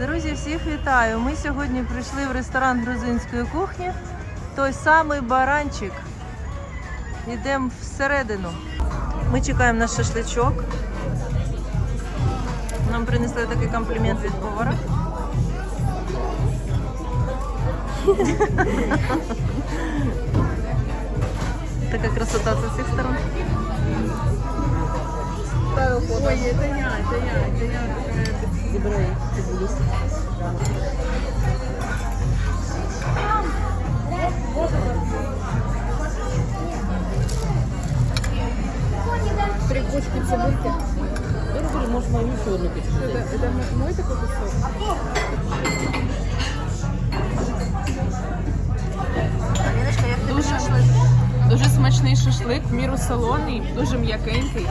Друзі, всіх вітаю! Ми сьогодні прийшли в ресторан грузинської кухні. Той самий баранчик. Йдемо всередину. Ми чекаємо на шашличок. Нам принесли такий комплімент від повара. Така красота з усіх сторон. Ой, это я, это я, это я. Зібрали цибулюсик. Три кучки цибульки. Я может, мою еще одну печь. Это, это мой такой кусок? Дуже. Дуже смачний шашлик, в міру солоний, дуже м'якенький.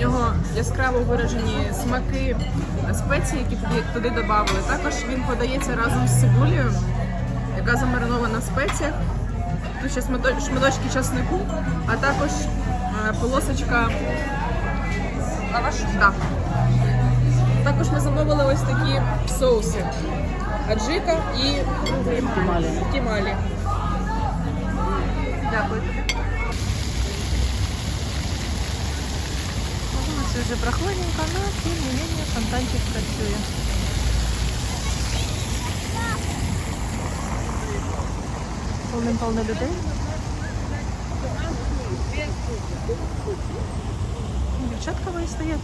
В нього яскраво виражені смаки, спеції, які туди, туди додали. Також він подається разом з цибулею, яка замаринована в спеціях. Тут ще шматочки часнику, а також е, полосочка Лаваш? Так. Також ми замовили ось такі соуси. Аджика і кімалі. Дякую тобі. На вулиці вже прохладненько, але тим не менее фонтанчик працює. Повним-повно людей. Дівчатка ви стоять.